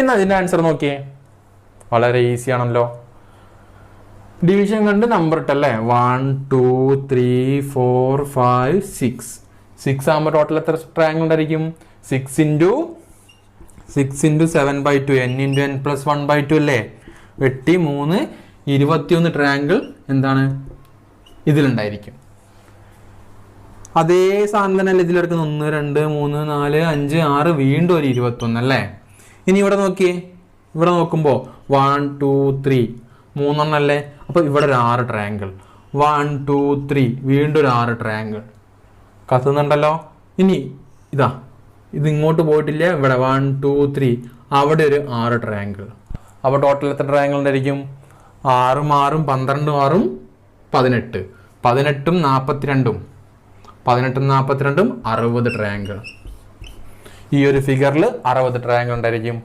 ഇന്ന് അതിന്റെ ആൻസർ നോക്കിയേ. വളരെ ഈസി ആണല്ലോ. ഡിവിഷൻ കണ്ട് number ഇട്ടല്ലേ? One two three four five six six ആകുമ്പോൾ ടോട്ടൽ എത്ര ട്രയാങ്കിൾ ഉണ്ടായിരിക്കും? Six into six into seven by two n into n plus one by two അല്ലേ? വെട്ടി മൂന്ന് ഇരുപത്തിയൊന്ന് ട്രയാങ്കിൾ എന്താണ്? ഇതിലുണ്ടായിരിക്കും. അതേ സാധനം തന്നെ അല്ലേ ഇതിലെടുക്കുന്ന ഒന്ന് രണ്ട് മൂന്ന് നാല് അഞ്ച് ആറ് വീണ്ടും ഒരു ഇരുപത്തൊന്ന് അല്ലേ? ഇനി ഇവിടെ നോക്കിയേ. ഇവിടെ നോക്കുമ്പോൾ വൺ ടു ത്രീ മൂന്നെണ്ണം അല്ലേ? അപ്പോൾ ഇവിടെ ഒരു ആറ് ട്രയാങ്കിൾ വൺ ടു ത്രീ വീണ്ടും ഒരു ആറ് ട്രയാങ്കിൾ കത്തുന്നുണ്ടല്ലോ? ഇനി ഇതാ. ഇത് ഇങ്ങോട്ട് പോയിട്ടില്ല. ഇവിടെ വൺ ടു ത്രീ അവിടെ ഒരു ആറ് ട്രയാങ്കിൾ അപ്പോൾ ടോട്ടൽ എത്ര ട്രയാങ്കിൾ ഉണ്ടായിരിക്കും? ആറും ആറും പന്ത്രണ്ടും ആറും പതിനെട്ട്. പതിനെട്ടും നാൽപ്പത്തിരണ്ടും പതിനെട്ടും നാൽപ്പത്തിരണ്ടും അറുപത് ട്രയാങ്കിൾ ഈ ഒരു ഫിഗറിൽ അറുപത് ട്രയാങ്കിൾ ഉണ്ടായിരിക്കും.